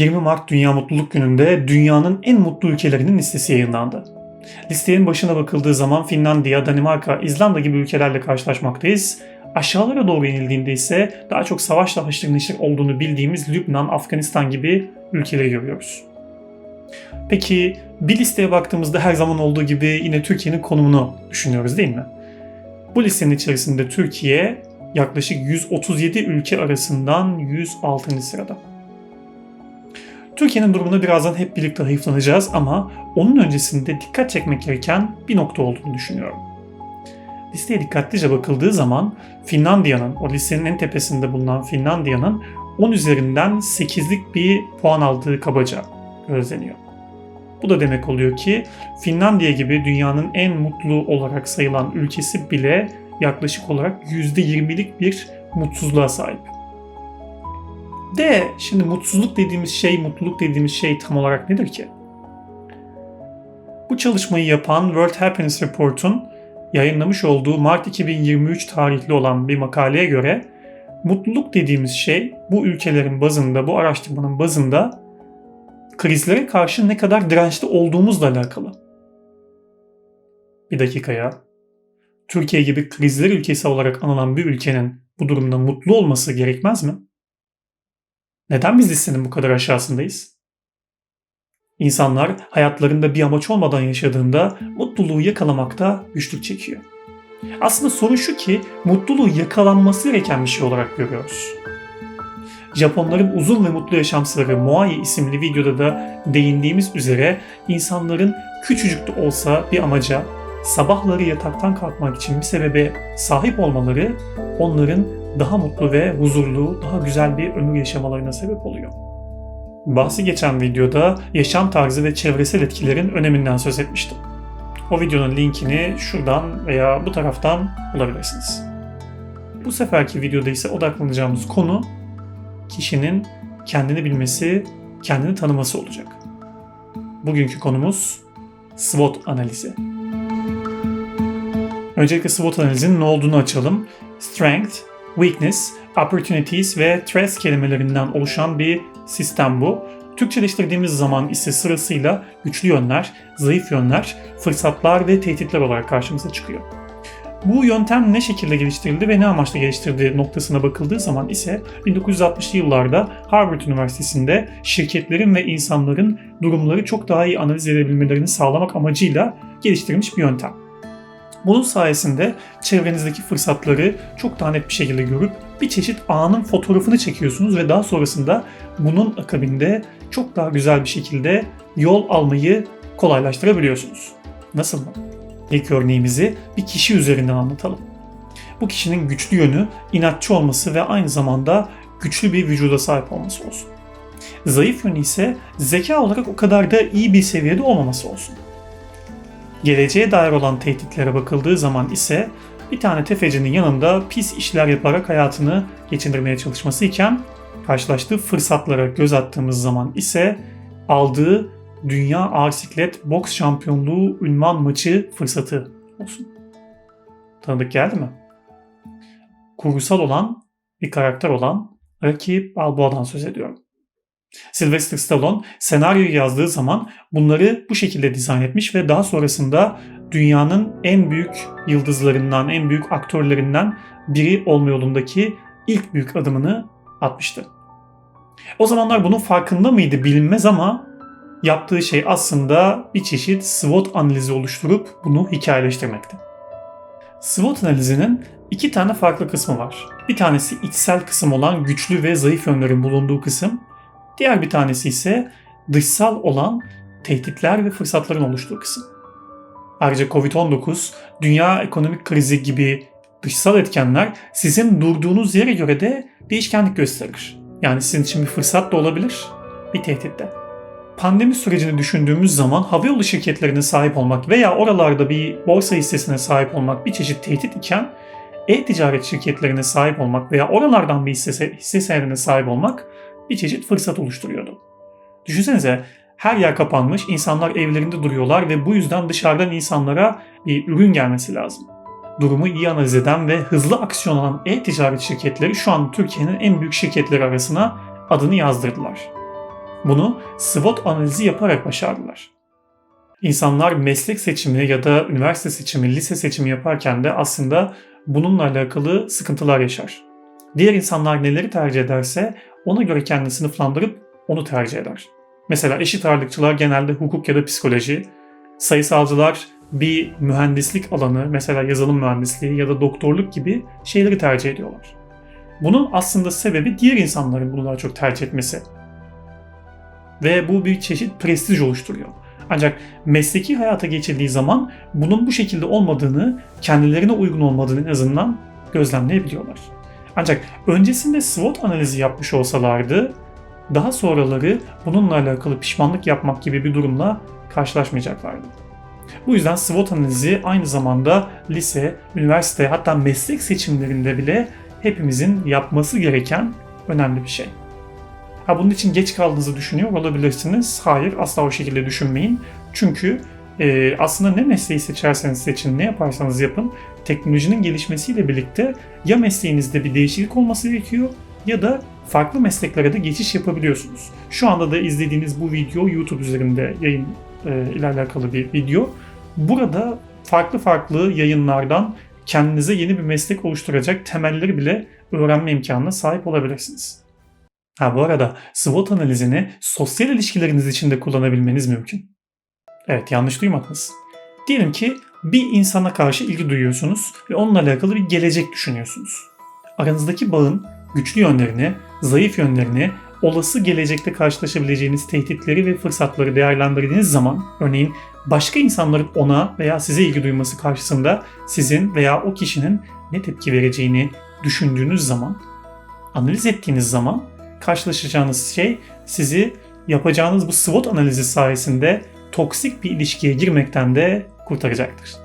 20 Mart Dünya Mutluluk Günü'nde dünyanın en mutlu ülkelerinin listesi yayınlandı. Listenin başına bakıldığı zaman Finlandiya, Danimarka, İzlanda gibi ülkelerle karşılaşmaktayız. Aşağılara doğru inildiğinde ise daha çok savaşla haşır neşir olduğunu bildiğimiz Lübnan, Afganistan gibi ülkeleri görüyoruz. Peki bir listeye baktığımızda her zaman olduğu gibi yine Türkiye'nin konumunu düşünüyoruz değil mi? Bu listenin içerisinde Türkiye yaklaşık 137 ülke arasından 106. sırada. Türkiye'nin durumuna birazdan hep birlikte hayıflanacağız ama onun öncesinde dikkat çekmek gereken bir nokta olduğunu düşünüyorum. Listeye dikkatlice bakıldığı zaman Finlandiya'nın, o listenin en tepesinde bulunan Finlandiya'nın 10 üzerinden 8'lik bir puan aldığı kabaca gözleniyor. Bu da demek oluyor ki Finlandiya gibi dünyanın en mutlu olarak sayılan ülkesi bile yaklaşık olarak %20'lik bir mutsuzluğa sahip. De şimdi mutsuzluk dediğimiz şey, mutluluk dediğimiz şey tam olarak nedir ki? Bu çalışmayı yapan World Happiness Report'un yayınlamış olduğu Mart 2023 tarihli olan bir makaleye göre mutluluk dediğimiz şey bu ülkelerin bazında, bu araştırmanın bazında krizlere karşı ne kadar dirençli olduğumuzla alakalı. Bir dakika ya. Türkiye gibi krizler ülkesi olarak anılan bir ülkenin bu durumda mutlu olması gerekmez mi? Neden biz listenin bu kadar aşağısındayız? İnsanlar hayatlarında bir amaç olmadan yaşadığında mutluluğu yakalamakta güçlük çekiyor. Aslında sorun şu ki mutluluğu yakalanması gereken bir şey olarak görüyoruz. Japonların uzun ve mutlu yaşam sırrı Moai isimli videoda da değindiğimiz üzere insanların küçücük de olsa bir amaca, sabahları yataktan kalkmak için bir sebebe sahip olmaları onların daha mutlu ve huzurlu, daha güzel bir ömür yaşamalarına sebep oluyor. Bahsi geçen videoda yaşam tarzı ve çevresel etkilerin öneminden söz etmiştim. O videonun linkini şuradan veya bu taraftan bulabilirsiniz. Bu seferki videoda ise odaklanacağımız konu kişinin kendini bilmesi, kendini tanıması olacak. Bugünkü konumuz SWOT analizi. Öncelikle SWOT analizinin ne olduğunu açalım. Strength, Weakness, Opportunities ve Threats kelimelerinden oluşan bir sistem bu. Türkçeleştirdiğimiz zaman ise sırasıyla güçlü yönler, zayıf yönler, fırsatlar ve tehditler olarak karşımıza çıkıyor. Bu yöntem ne şekilde geliştirildi ve ne amaçla geliştirildiği noktasına bakıldığı zaman ise 1960'lı yıllarda Harvard Üniversitesi'nde şirketlerin ve insanların durumları çok daha iyi analiz edebilmelerini sağlamak amacıyla geliştirilmiş bir yöntem. Bunun sayesinde çevrenizdeki fırsatları çok daha net bir şekilde görüp bir çeşit anın fotoğrafını çekiyorsunuz ve daha sonrasında bunun akabinde çok daha güzel bir şekilde yol almayı kolaylaştırabiliyorsunuz. Nasıl mı? İlk örneğimizi bir kişi üzerinden anlatalım. Bu kişinin güçlü yönü inatçı olması ve aynı zamanda güçlü bir vücuda sahip olması olsun. Zayıf yönü ise zeka olarak o kadar da iyi bir seviyede olmaması olsun. Geleceğe dair olan tehditlere bakıldığı zaman ise bir tane tefecinin yanında pis işler yaparak hayatını geçindirmeye çalışması iken karşılaştığı fırsatlara göz attığımız zaman ise aldığı Dünya Ağır Siklet Boks Şampiyonluğu ünvan maçı fırsatı olsun. Tanıdık geldi mi? Kurgusal olan bir karakter olan Rocky Balboa'dan söz ediyorum. Sylvester Stallone senaryoyu yazdığı zaman bunları bu şekilde dizayn etmiş ve daha sonrasında dünyanın en büyük yıldızlarından, en büyük aktörlerinden biri olma yolundaki ilk büyük adımını atmıştı. O zamanlar bunun farkında mıydı bilinmez ama yaptığı şey aslında bir çeşit SWOT analizi oluşturup bunu hikayeleştirmekti. SWOT analizinin iki tane farklı kısmı var. Bir tanesi içsel kısım olan güçlü ve zayıf yönlerin bulunduğu kısım. Diğer bir tanesi ise dışsal olan tehditler ve fırsatların oluştuğu kısım. Ayrıca Covid-19, dünya ekonomik krizi gibi dışsal etkenler sizin durduğunuz yere göre de değişkenlik gösterir. Yani sizin için bir fırsat da olabilir, bir tehdit de. Pandemi sürecini düşündüğümüz zaman havayolu şirketlerine sahip olmak veya oralarda bir borsa hissesine sahip olmak bir çeşit tehdit iken e-ticaret şirketlerine sahip olmak veya oralardan bir hisse, hisse senedine sahip olmak bir çeşit fırsat oluşturuyordu. Düşünsenize her yer kapanmış, insanlar evlerinde duruyorlar ve bu yüzden dışarıdan insanlara bir ürün gelmesi lazım. Durumu iyi analiz eden ve hızlı aksiyon alan e-ticaret şirketleri şu an Türkiye'nin en büyük şirketleri arasına adını yazdırdılar. Bunu SWOT analizi yaparak başardılar. İnsanlar meslek seçimi ya da üniversite seçimi, lise seçimi yaparken de aslında bununla alakalı sıkıntılar yaşar. Diğer insanlar neleri tercih ederse ona göre kendini sınıflandırıp onu tercih eder. Mesela eşit ağırlıkçılar genelde hukuk ya da psikoloji, sayısalcılar bir mühendislik alanı, mesela yazılım mühendisliği ya da doktorluk gibi şeyleri tercih ediyorlar. Bunun aslında sebebi diğer insanların bunu daha çok tercih etmesi. Ve bu bir çeşit prestij oluşturuyor. Ancak mesleki hayata geçildiği zaman bunun bu şekilde olmadığını, kendilerine uygun olmadığını en azından gözlemleyebiliyorlar. Ancak öncesinde SWOT analizi yapmış olsalardı daha sonraları bununla alakalı pişmanlık yapmak gibi bir durumla karşılaşmayacaklardı. Bu yüzden SWOT analizi aynı zamanda lise, üniversite hatta meslek seçimlerinde bile hepimizin yapması gereken önemli bir şey. Ha bunun için geç kaldığınızı düşünüyor olabilirsiniz. Hayır asla o şekilde düşünmeyin. Çünkü e, aslında ne mesleği seçerseniz seçin, ne yaparsanız yapın teknolojinin gelişmesiyle birlikte ya mesleğinizde bir değişiklik olması gerekiyor ya da farklı mesleklere de geçiş yapabiliyorsunuz. Şu anda da izlediğiniz bu video YouTube üzerinde yayın e, ile alakalı bir video. Burada farklı farklı yayınlardan kendinize yeni bir meslek oluşturacak temelleri bile öğrenme imkanına sahip olabilirsiniz. Ha bu arada SWOT analizini sosyal ilişkileriniz için de kullanabilmeniz mümkün. Evet yanlış duymadınız. Diyelim ki bir insana karşı ilgi duyuyorsunuz ve onunla alakalı bir gelecek düşünüyorsunuz. Aranızdaki bağın güçlü yönlerini, zayıf yönlerini, olası gelecekte karşılaşabileceğiniz tehditleri ve fırsatları değerlendirdiğiniz zaman, örneğin başka insanların ona veya size ilgi duyması karşısında sizin veya o kişinin ne tepki vereceğini düşündüğünüz zaman, analiz ettiğiniz zaman karşılaşacağınız şey sizi yapacağınız bu SWOT analizi sayesinde toksik bir ilişkiye girmekten de kurtaracaktır.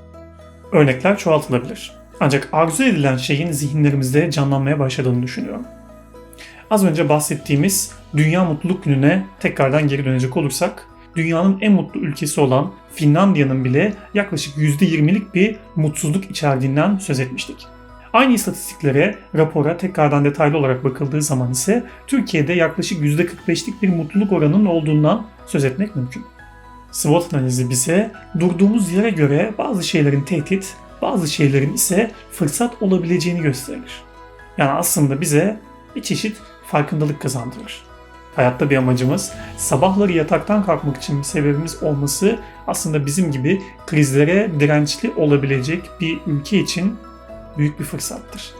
Örnekler çoğaltılabilir. Ancak arzu edilen şeyin zihinlerimizde canlanmaya başladığını düşünüyorum. Az önce bahsettiğimiz Dünya Mutluluk Günü'ne tekrardan geri dönecek olursak, dünyanın en mutlu ülkesi olan Finlandiya'nın bile yaklaşık %20'lik bir mutsuzluk içerdiğinden söz etmiştik. Aynı istatistiklere, rapora tekrardan detaylı olarak bakıldığı zaman ise Türkiye'de yaklaşık %45'lik bir mutluluk oranının olduğundan söz etmek mümkün. SWOT analizi bize durduğumuz yere göre bazı şeylerin tehdit, bazı şeylerin ise fırsat olabileceğini gösterir. Yani aslında bize bir çeşit farkındalık kazandırır. Hayatta bir amacımız, sabahları yataktan kalkmak için bir sebebimiz olması aslında bizim gibi krizlere dirençli olabilecek bir ülke için büyük bir fırsattır.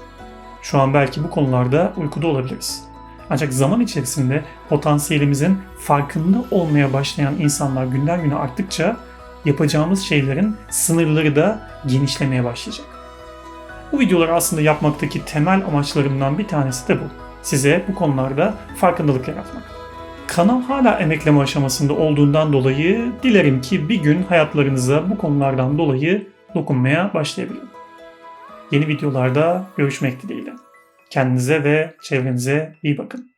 Şu an belki bu konularda uykuda olabiliriz. Ancak zaman içerisinde potansiyelimizin farkında olmaya başlayan insanlar günden güne arttıkça yapacağımız şeylerin sınırları da genişlemeye başlayacak. Bu videoları aslında yapmaktaki temel amaçlarımdan bir tanesi de bu. Size bu konularda farkındalık yaratmak. Kanal hala emekleme aşamasında olduğundan dolayı dilerim ki bir gün hayatlarınıza bu konulardan dolayı dokunmaya başlayabilirim. Yeni videolarda görüşmek dileğiyle. Kendinize ve çevrenize iyi bakın.